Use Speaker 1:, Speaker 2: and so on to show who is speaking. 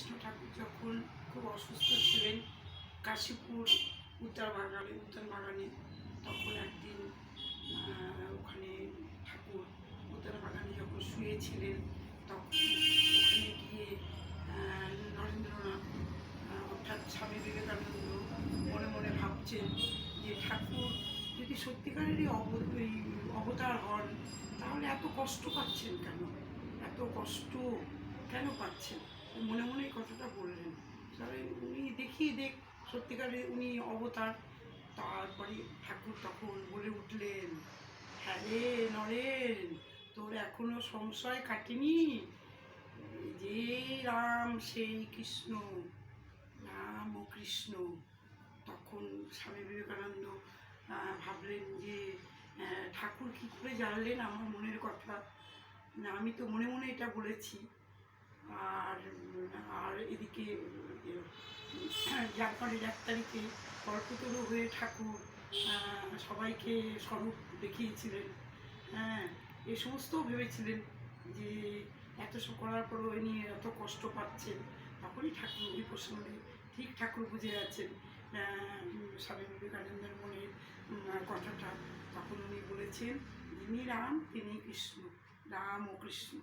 Speaker 1: রামকৃষ্ণ ঠাকুর যখন খুব অসুস্থ ছিলেন, কাশীপুর, উত্তর বাগানে উত্তর বাগানে তখন একদিন ওখানে ঠাকুর উত্তর বাগানে যখন শুয়েছিলেন, তখন ওখানে গিয়ে নরেন্দ্রনাথ অর্থাৎ স্বামী বিবেকানন্দ মনে মনে ভাবছেন যে ঠাকুর যদি সত্যিকারেরই অবতার হন, তাহলে এত কষ্ট পাচ্ছেন কেন? এত কষ্ট কেন পাচ্ছেন? মনে মনে এই কথাটা বললেন। তাহলে উনি দেখিয়ে দেখ, সত্যিকারে উনি অবতার, তারপরে ঠাকুর তখন বলে উঠলেন হ্যাঁ রে নরেন, তোর এখনও সংশয় কাটেনি যে রাম, সেই কৃষ্ণ, রাম ও কৃষ্ণ। তখন স্বামী বিবেকানন্দ ভাবলেন যে ঠাকুর কী করে জানলেন আমার মনের কথা? না, আমি তো মনে মনে এটা বলেছি। আর আর এদিকে জাপানের এক তারিখে কল্পতরু হয়ে ঠাকুর সবাইকে স্বরূপ দেখিয়েছিলেন। হ্যাঁ এ সমস্ত ভেবেছিলেন যে এত সব করার পরও এ নিয়ে এত কষ্ট পাচ্ছেন। তখনই ঠাকুর ওই প্রসঙ্গে ঠিক ঠাকুর বুঝে আহ, স্বামী বিবেকানন্দের মনের কথাটা। তখন উনি বলেছেন যিনি রাম তিনি কৃষ্ণ। রাম ও কৃষ্ণ।